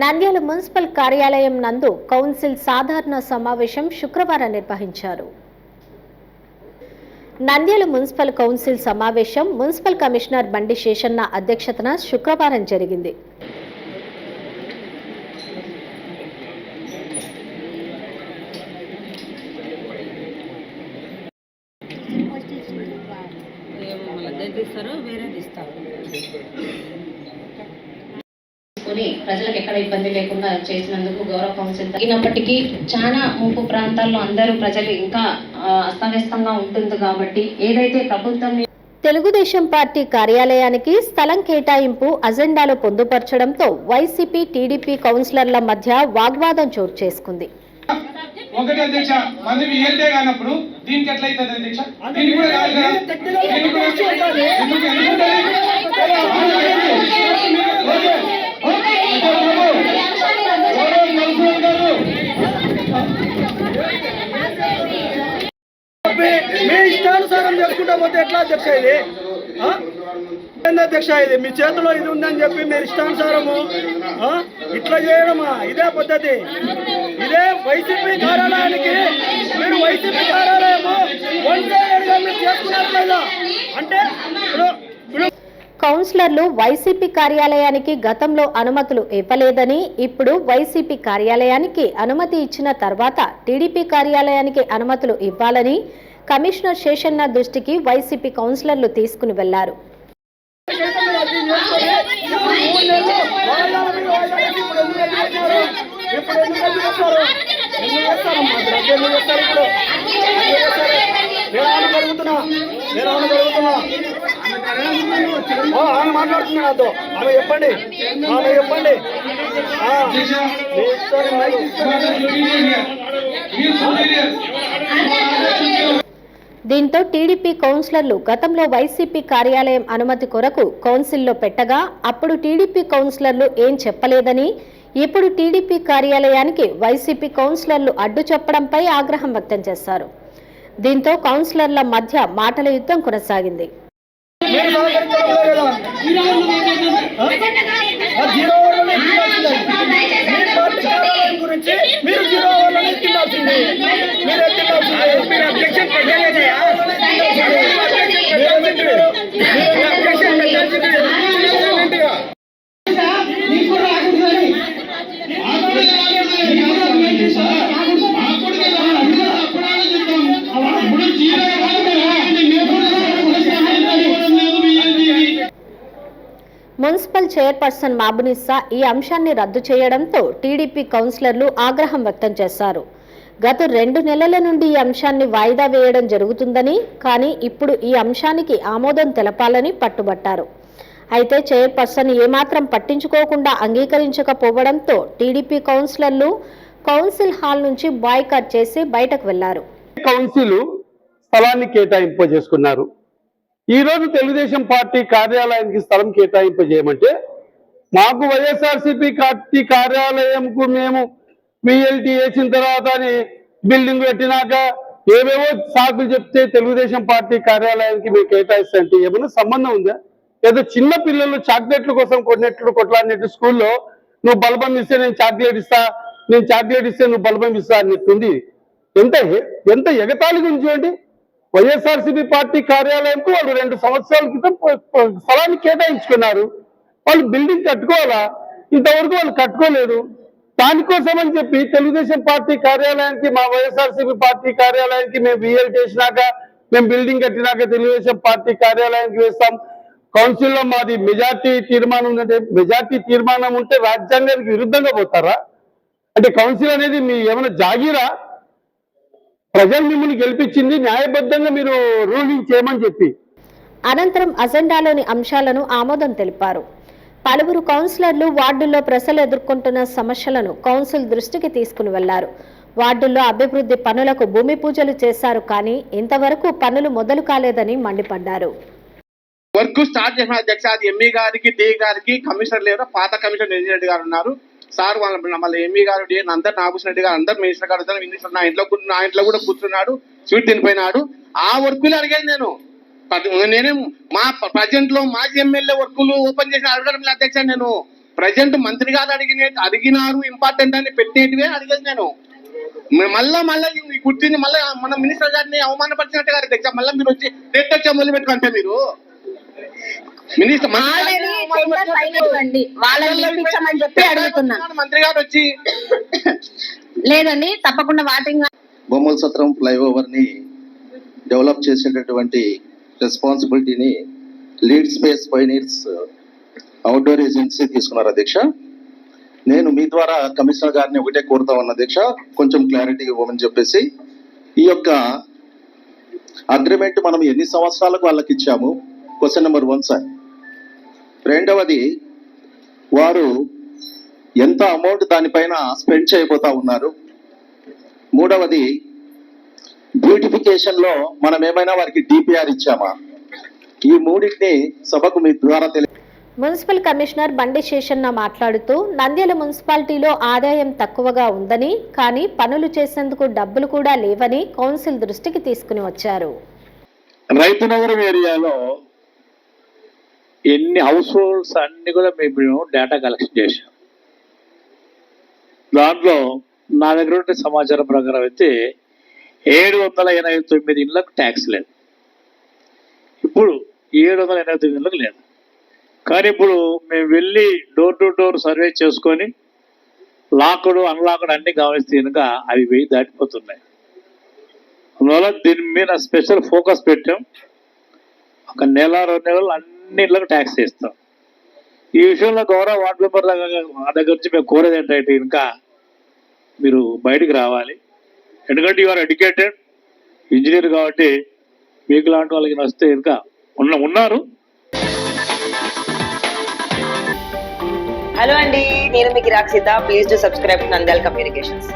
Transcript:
Nandyal municipal కార్యాలయం నందు council సాధారణ సమావేశం శుక్రవారం నిర్వహించారు. నంద్యాల మున్సిపల్ కౌన్సిల్ సమావేశం మున్సిపల్ కమిషనర్ బండి శేషన్న అధ్యక్షతన శుక్రవారం జరిగింది. వేరేది ఇస్తారు? తీసుకొని ప్రజలకు ఎక్కడ ఇబ్బంది లేకుండా చేసినందుకు గౌరవ కౌన్సిల్ తగినప్పటికీ చాలా ముంపు ప్రాంతాల్లో అందరూ ప్రజలు ఇంకా అస్తవ్యస్తంగా ఉంటుంది కాబట్టి ఏదైతే ప్రభుత్వం తెలుగుదేశం పార్టీ కార్యాలయానికి స్థలం కేటాయింపు అజెండాలో పొందుపరచడంతో వైసీపీ టీడీపీ కౌన్సిలర్ల మధ్య వాగ్వాదం చోటు చేసుకుంది ఒకటి అధ్యక్ష మంది ఏటే కానప్పుడు దీనికి ఎట్లా అవుతుంది అధ్యక్ష దీనికి కూడా కాదు కదా దీనికి కూడా ఎందుకు ఎందుకు అధ్యక్ష ఇది? అధ్యక్ష ఇది? మీ చేతిలో ఇది ఉందని చెప్పి మీరు ఇష్టానుసారము ఇట్లా చేయడమా? ఇదే పద్ధతి. ఇదే వైసీపీ కార్యాలయానికి మీరు వైసీపీ కార్యాలయము వన్ సైడెడ్గా అంటే ఇప్పుడు కౌన్సిలర్లు వైసీపీ కార్యాలయానికి గతంలో అనుమతులు ఇవ్వలేదని ఇప్పుడు వైసీపీ కార్యాలయానికి అనుమతి ఇచ్చిన తర్వాత టీడీపీ కార్యాలయానికి అనుమతులు ఇవ్వాలని కమిషనర్ శేషన్న దృష్టికి వైసీపీ కౌన్సిలర్లు తీసుకుని వెళ్ళారు. ఆమె మాట్లాడుతున్నా నాతో. ఆమె చెప్పండి. ఆమె చెప్పండి. ఆ, దీంతో టీడీపీ కౌన్సిలర్లు గతంలో వైసీపీ కార్యాలయం అనుమతి కొరకు కౌన్సిల్లో పెట్టగా అప్పుడు టీడీపీ కౌన్సిలర్లు ఏం చెప్పలేదని ఇప్పుడు టీడీపీ కార్యాలయానికి వైసీపీ కౌన్సిలర్లు అడ్డు చెప్పడంపై ఆగ్రహం వ్యక్తం చేశారు. దీంతో కౌన్సిలర్ల మధ్య మాటల యుద్ధం కొనసాగింది. జీరో ఓవర్లోనే ఎత్తిండాల్సిందే. మీ పార్టీ కార్యాలయం గురించి మీరు జీరో ఓవర్లోనే ఎత్తిండాల్సిందే. మీరు ఎత్తిండాల్సిందే. మీరు అబ్జెక్షన్ పెట్టలేదే? మీరు ఎత్తింటారు. మీరు అబ్జెక్షన్ పెట్టాల్సిందే. మున్సిపల్ చైర్పర్సన్ మాబునిస్సా ఈ అంశాన్ని రద్దు చేయడంతో టీడీపీ కౌన్సిలర్లు ఆగ్రహం వ్యక్తం చేశారు. గత రెండు నెలల నుండి ఈ అంశాన్ని వాయిదా వేయడం జరుగుతుందని కానీ ఇప్పుడు ఈ అంశానికి ఆమోదం తెలపాలని పట్టుబట్టారు. అయితే చైర్పర్సన్ ఏమాత్రం పట్టించుకోకుండా అంగీకరించకపోవడంతో టీడీపీ కౌన్సిలర్లు కౌన్సిల్ హాల్ నుంచి బాయ్కాట్ చేసి బయటకు వెళ్ళారు. కౌన్సిల్ స్థలాన్ని కేటాయింపజేసుకున్నారు. ఈ రోజు తెలుగుదేశం పార్టీ కార్యాలయానికి స్థలం కేటాయింపజేయమంటే మాకు వైఎస్ఆర్సీపీ పార్టీ కార్యాలయంకు మేము పిఎల్టీ వేసిన తర్వాత అని బిల్డింగ్ పెట్టినాక ఏవేవో సాకులు చెప్తే తెలుగుదేశం పార్టీ కార్యాలయానికి మేము కేటాయిస్తే ఏమైనా సంబంధం ఉందా? ఏదో చిన్న పిల్లలు చాక్లెట్ల కోసం కొట్టినట్లు కొట్లాడినట్టు స్కూల్లో నువ్వు బల్బం ఇస్తే నేను చాక్లెట్ ఇస్తా నేను చాక్లెట్ ఇస్తే నువ్వు బల్బం ఇస్తా అన్నట్టుంది. ఎంత ఎంత ఎగతాళి గురించి చూడండి వైఎస్ఆర్సీపీ పార్టీ కార్యాలయంకు వాళ్ళు రెండు సంవత్సరాల క్రితం స్థలాన్ని కేటాయించుకున్నారు. వాళ్ళు బిల్డింగ్ కట్టుకోవాలా? ఇంతవరకు వాళ్ళు కట్టుకోలేదు. దానికోసం అని చెప్పి తెలుగుదేశం పార్టీ కార్యాలయానికి మా వైఎస్ఆర్సీపీ పార్టీ కార్యాలయానికి మేము విఎల్ చేసినాక మేము బిల్డింగ్ కట్టినాక తెలుగుదేశం పార్టీ కార్యాలయానికి వేస్తాం. కౌన్సిల్లో మాది మెజార్టీ తీర్మానం ఉందంటే మెజార్టీ తీర్మానం ఉంటే రాజ్యాంగానికి విరుద్ధంగా పోతారా? అంటే కౌన్సిల్ అనేది మీ ఏమైనా జాగీరా? ప్రజలు మిమ్మల్ని గెలిపించింది న్యాయబద్ధంగా మీరు రూలింగ్ చేయమని చెప్పి. అనంతరం అజెండాలోని అంశాలను ఆమోదం తెలిపారు. పలువురు కౌన్సిలర్లు వార్డుల్లో ప్రజలు ఎదుర్కొంటున్న సమస్యలను కౌన్సిల్ దృష్టికి తీసుకుని వెళ్ళారు. వార్డుల్లో అభివృద్ధి పనులకు భూమి పూజలు చేశారు కానీ ఇంతవరకు పనులు మొదలు కాలేదని మండిపడ్డారు. వర్క్ స్టార్ట్ చేసిన అధ్యక్ష అది ఎంఈ గారికి డి గారికి కమిషనర్ లేరు పాత కమిషనర్ రెడ్డి గారు ఉన్నారు. సార్ వాళ్ళ మళ్ళీ ఎంఈ గారు డి అందరు నాగభూషణ రెడ్డి గారు అందరు మినిస్టర్ గారు మినిస్టర్ నా ఇంట్లో నా ఇంట్లో కూడా కూర్చున్నాడు స్వీట్ తినిపోయినాడు. ఆ వర్కులు అడిగాను నేను. నేనే మా ప్రజెంట్లో మాజీ ఎమ్మెల్యే వర్కులు ఓపెన్ చేసిన అడగడం అధ్యక్ష నేను? ప్రజెంట్ మంత్రి గారు అడిగిన అడిగినారు ఇంపార్టెంట్ అని పెట్టేటివే అడిగాను నేను. మళ్ళా మళ్ళా ఈ కుర్చీని మళ్ళా మన మినిస్టర్ గారిని అవమానపరిచినట్టు గారు అధ్యక్ష మళ్ళీ మీరు వచ్చి డేట్ వచ్చా మొదలు పెట్టుకుంటే మీరు. మినిస్టర్ వాళ్ళని చెప్పి మంత్రి గారు వచ్చి లేదండి తప్పకుండా వాటింగ్ బొమ్మల సత్రం ఫ్లైఓవర్ని డెవలప్ చేసేటటువంటి రెస్పాన్సిబిలిటీని lead space pioneers outdoor agency తీసుకున్నారు అధ్యక్ష. నేను మీ ద్వారా కమిషనర్ గారిని ఒకటే కోరుతా ఉన్నా అధ్యక్ష. కొంచెం క్లారిటీ ఇవ్వమని చెప్పేసి ఈ యొక్క అగ్రిమెంట్ మనం ఎన్ని సంవత్సరాలకు వాళ్ళకి ఇచ్చాము? క్వశ్చన్ నెంబర్ వన్ సార్ రెండవది వారు ఎంత అమౌంట్ దానిపైన స్పెండ్ చేయబోతా ఉన్నారు. మూడవది బ్యూటిఫికేషన్లో మనం ఏమైనా వారికి డిపిఆర్ ఇచ్చామా? ఈ మూడింటిని సభకు మీ ద్వారా తెలియ మున్సిపల్ కమిషనర్ బండి శేషన్న మాట్లాడుతూ నంద్యాల మున్సిపాలిటీలో ఆదాయం తక్కువగా ఉందని కానీ పనులు చేసేందుకు డబ్బులు కూడా లేవని కౌన్సిల్ దృష్టికి తీసుకుని వచ్చారు. రైతు నగరం ఏరియాలో ఎన్ని హౌస్ హోల్డ్స్ అన్ని కూడా మేము డేటా కలెక్షన్ చేసాం దాంట్లో నా దగ్గర ఉండే సమాచారం ప్రకారం అయితే ఏడు వందల ఎనభై తొమ్మిది ఇళ్ళకు ట్యాక్స్ లేదు. ఇప్పుడు ఏడు వందల ఎనభై తొమ్మిది ఇళ్ళకు లేదు. కానీ ఇప్పుడు మేము వెళ్ళి డోర్ టు డోర్ సర్వే చేసుకొని లాక్డ్ అన్లాక్డ్ అన్ని గమనిస్తే కనుక అవి వెయ్యి దాటిపోతున్నాయి. అందువల్ల దీని మీద స్పెషల్ ఫోకస్ పెట్టాం. ఒక నెల రెండు నెలలు అన్ని అన్నింటిలో ట్యాక్స్ ఇస్తాం. ఈ విషయంలో గౌరవ వార్డు మెంబర్ దగ్గర మా దగ్గర నుంచి మేము కోరేది ఏంటంటే ఇంకా మీరు బయటికి రావాలి. ఎందుకంటే యూఆర్ ఎడ్యుకేటెడ్ ఇంజనీర్ కాబట్టి మీకు లాంటి వాళ్ళకి వస్తే ఇంకా ఉన్న ఉన్నారు. హలో అండి నేను మీకు Rakshita please to subscribe Nandyal communications